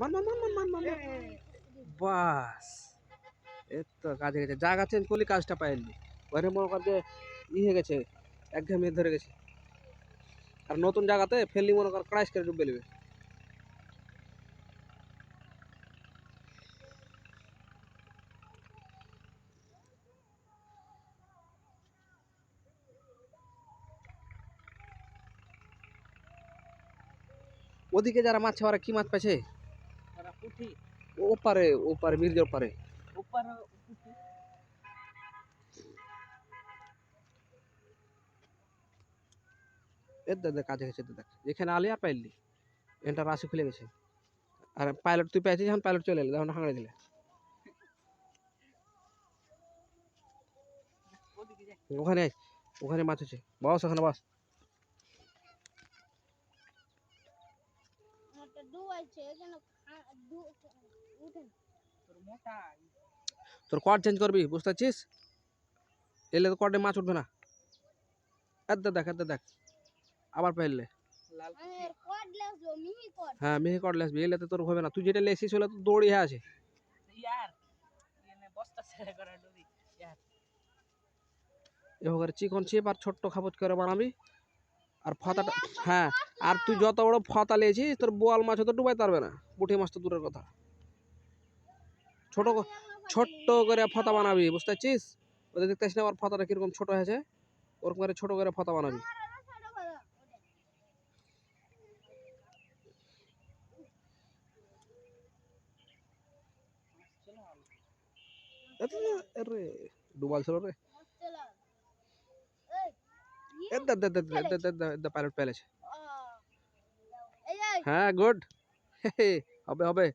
মান মান মান মান মান। বাস গেছে। চেঞ্জ করলে, কাজটা পাইলি। মনে কর যে ই হয়ে গেছে একঘেয়ে মেয়ে ধরে গেছে। আর নতুন জায়গাতে ফেললি মনে কর ক্রাইস করে ডুবে নেবে। ওদিকে যারা মাছ ওরা কি মাছ পাইছে? তারা পুঁটি ওপারে ওপারে মির্জার পারে উপর পুঁটি এর দেখ দেখ কাজে গেছে দেখ যেখানে আলি আর পাইলি এটা রাশি খুলে গেছে আর পাইলট তুই পেয়েছিস যখন পাইলট চলে এলি তখন হাঁকড়ে দিলে ওদিকে যাই ওখানে আয়, ওখানে মাছ আছে বস ওখানে বস একটা ডুবাইছে এখানে খা- ডু- উঠে না। তোর মোটা তোর কড চেঞ্জ করবি বুঝতে পারছিস এলে তো কডে মাছ উঠবে না এত দেখ এত দেখ আবার পাইলে লাল আমি এর কড লেসবো, মিহি কড। হ্যাঁ মেহে কড লেসবি এলে তো তোর হবে না তুই যেটা লেসিস হলে তো দৌড়ি হয়ে আছে ইয়ার এনে বস্তা ছেড়ে করে ডুবি ইয়ার এভাবে চিকন চিপ আর ছোট্ট খাবজ করে বানাবি আর ফতাটা হ্যাঁ আর তুই যত বড় ফতা লিয়েছিস তোর বোয়াল মাছ তো ডুবাই পারবে না, পুঁটি মাছ তো দূরের কথা। ছোট ছোট্ট করে ফতা বানাবি, বুঝতে পারছিস? ওদের দেখতে আসিস না আমার ফতাটা কীরকম ছোট হয়েছে, ওরকম করে ছোট করে ফতা বানাবি। ডুবাল ছিল রে। ইয়ে, এ দে দে দে দে দে দে দে পাইলট পেলেছে আহ। এই, এই, হ্যাঁ গুড হবে হবে